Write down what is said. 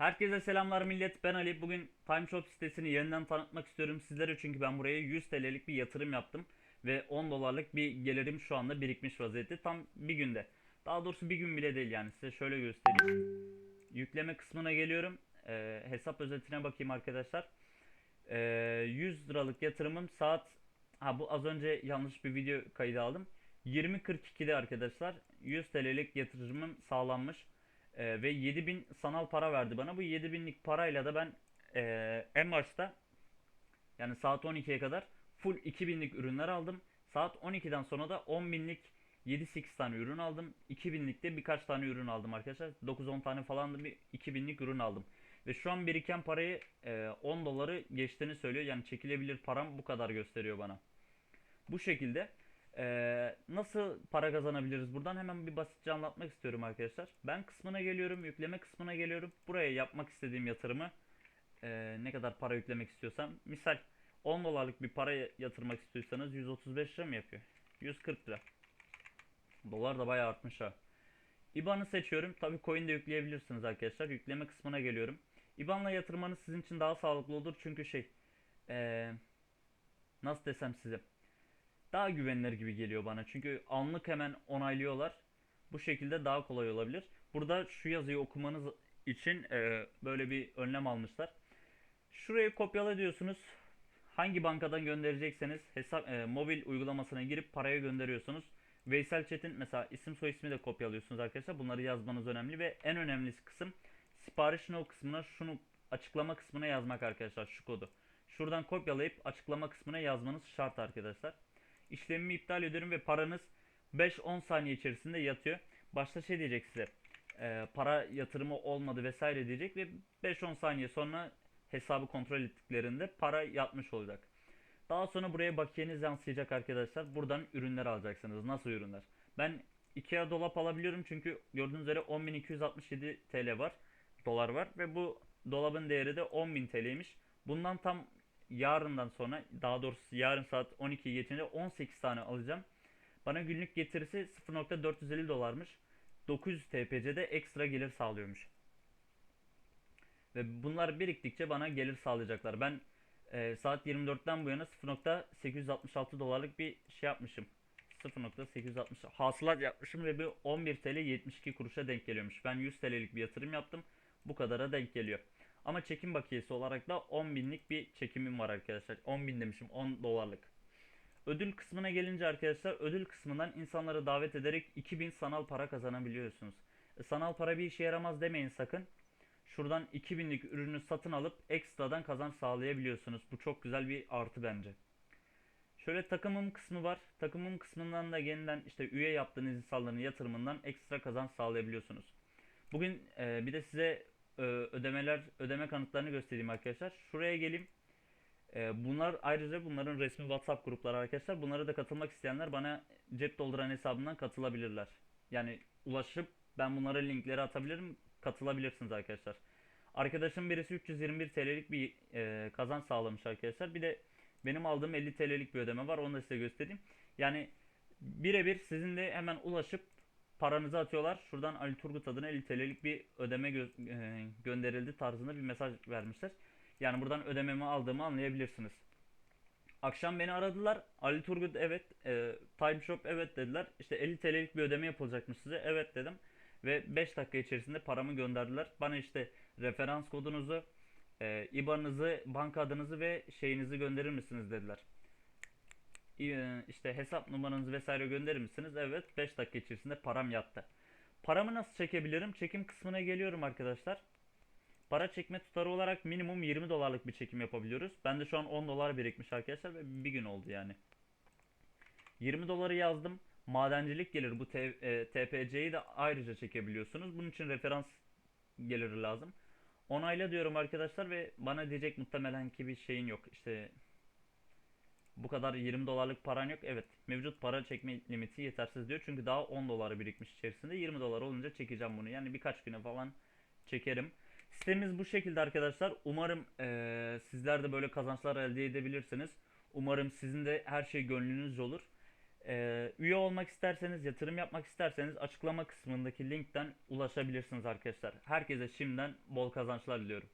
Herkese selamlar millet. Ben Ali. Bugün Time Shop sitesini yeniden tanıtmak istiyorum sizlere çünkü ben buraya 100 TL'lik bir yatırım yaptım ve 10 dolarlık bir gelirim şu anda birikmiş vaziyette tam bir günde. Daha doğrusu bir gün bile değil yani size şöyle göstereyim. Yükleme kısmına geliyorum. Ee, hesap özetine bakayım arkadaşlar. Ee, 100 liralık yatırımım saat ha bu az önce yanlış bir video kaydı aldım. 20.42'de arkadaşlar 100 TL'lik yatırımım sağlanmış. Ee, ve 7000 sanal para verdi bana. Bu 7000'lik parayla da ben ee, en başta yani saat 12'ye kadar full 2000'lik ürünler aldım. Saat 12'den sonra da 10.000'lik 7-8 tane ürün aldım. 2000'likte birkaç tane ürün aldım arkadaşlar. 9-10 tane falan da bir 2000'lik ürün aldım. Ve şu an biriken parayı ee, 10 doları geçtiğini söylüyor. Yani çekilebilir param bu kadar gösteriyor bana. Bu şekilde ee, nasıl para kazanabiliriz buradan hemen bir basitçe anlatmak istiyorum arkadaşlar. Ben kısmına geliyorum, yükleme kısmına geliyorum. Buraya yapmak istediğim yatırımı ee, ne kadar para yüklemek istiyorsam. Misal 10 dolarlık bir para yatırmak istiyorsanız 135 lira mı yapıyor? 140 lira. Dolar da bayağı artmış ha. IBAN'ı seçiyorum. Tabi coin de yükleyebilirsiniz arkadaşlar. Yükleme kısmına geliyorum. IBAN'la yatırmanız sizin için daha sağlıklı olur. Çünkü şey ee, nasıl desem size daha güvenilir gibi geliyor bana. Çünkü anlık hemen onaylıyorlar. Bu şekilde daha kolay olabilir. Burada şu yazıyı okumanız için e, böyle bir önlem almışlar. Şurayı kopyala diyorsunuz. Hangi bankadan gönderecekseniz hesap e, mobil uygulamasına girip paraya gönderiyorsunuz. Veysel Çetin mesela isim soy ismi de kopyalıyorsunuz arkadaşlar. Bunları yazmanız önemli ve en önemlisi kısım sipariş no kısmına şunu açıklama kısmına yazmak arkadaşlar şu kodu. Şuradan kopyalayıp açıklama kısmına yazmanız şart arkadaşlar. İşlemimi iptal ediyorum ve paranız 5-10 saniye içerisinde yatıyor. Başta şey diyecek size. e, para yatırımı olmadı vesaire diyecek ve 5-10 saniye sonra hesabı kontrol ettiklerinde para yatmış olacak. Daha sonra buraya bakiyeniz yansıyacak arkadaşlar. Buradan ürünler alacaksınız. Nasıl ürünler? Ben Ikea dolap alabiliyorum çünkü gördüğünüz üzere 10.267 TL var. Dolar var ve bu dolabın değeri de 10.000 TL'ymiş. Bundan tam yarından sonra daha doğrusu yarın saat 12 geçince 18 tane alacağım. Bana günlük getirisi 0.450 dolarmış. 900 TPC'de ekstra gelir sağlıyormuş. Ve bunlar biriktikçe bana gelir sağlayacaklar. Ben e, saat 24'ten bu yana 0.866 dolarlık bir şey yapmışım. 0.860 hasılat yapmışım ve bu 11 TL 72 kuruşa denk geliyormuş. Ben 100 TL'lik bir yatırım yaptım. Bu kadara denk geliyor. Ama çekim bakiyesi olarak da 10 binlik bir çekimim var arkadaşlar. 10 bin demişim 10 dolarlık. Ödül kısmına gelince arkadaşlar ödül kısmından insanları davet ederek 2000 sanal para kazanabiliyorsunuz. E, sanal para bir işe yaramaz demeyin sakın. Şuradan 2000'lik ürünü satın alıp ekstradan kazanç sağlayabiliyorsunuz. Bu çok güzel bir artı bence. Şöyle takımım kısmı var. Takımım kısmından da yeniden işte üye yaptığınız insanların yatırımından ekstra kazanç sağlayabiliyorsunuz. Bugün e, bir de size e, ödemeler ödeme kanıtlarını göstereyim arkadaşlar. Şuraya geleyim. E, bunlar ayrıca bunların resmi WhatsApp grupları arkadaşlar. Bunlara da katılmak isteyenler bana cep dolduran hesabından katılabilirler. Yani ulaşıp ben bunlara linkleri atabilirim. Katılabilirsiniz arkadaşlar. Arkadaşım birisi 321 TL'lik bir e, kazanç sağlamış arkadaşlar. Bir de benim aldığım 50 TL'lik bir ödeme var. Onu da size göstereyim. Yani birebir sizinle hemen ulaşıp paranızı atıyorlar. Şuradan Ali Turgut adına 50 TL'lik bir ödeme gö- e, gönderildi tarzında bir mesaj vermişler. Yani buradan ödememi aldığımı anlayabilirsiniz. Akşam beni aradılar. Ali Turgut evet, e, Time Shop evet dediler. İşte 50 TL'lik bir ödeme yapılacakmış size. Evet dedim. Ve 5 dakika içerisinde paramı gönderdiler. Bana işte referans kodunuzu, e, IBAN'ınızı, banka adınızı ve şeyinizi gönderir misiniz dediler. İşte hesap numaranızı vesaire gönderir misiniz? Evet 5 dakika içerisinde param yattı. Paramı nasıl çekebilirim? Çekim kısmına geliyorum arkadaşlar. Para çekme tutarı olarak minimum 20 dolarlık bir çekim yapabiliyoruz. Ben de şu an 10 dolar birikmiş arkadaşlar ve bir gün oldu yani. 20 doları yazdım. Madencilik gelir bu e, TPC'yi de ayrıca çekebiliyorsunuz. Bunun için referans geliri lazım. Onayla diyorum arkadaşlar ve bana diyecek muhtemelen ki bir şeyin yok. İşte bu kadar 20 dolarlık paran yok. Evet mevcut para çekme limiti yetersiz diyor. Çünkü daha 10 doları birikmiş içerisinde. 20 dolar olunca çekeceğim bunu. Yani birkaç güne falan çekerim. Sitemiz bu şekilde arkadaşlar. Umarım eee, sizler de böyle kazançlar elde edebilirsiniz. Umarım sizin de her şey gönlünüzce olur. Ee, üye olmak isterseniz, yatırım yapmak isterseniz açıklama kısmındaki linkten ulaşabilirsiniz arkadaşlar. Herkese şimdiden bol kazançlar diliyorum.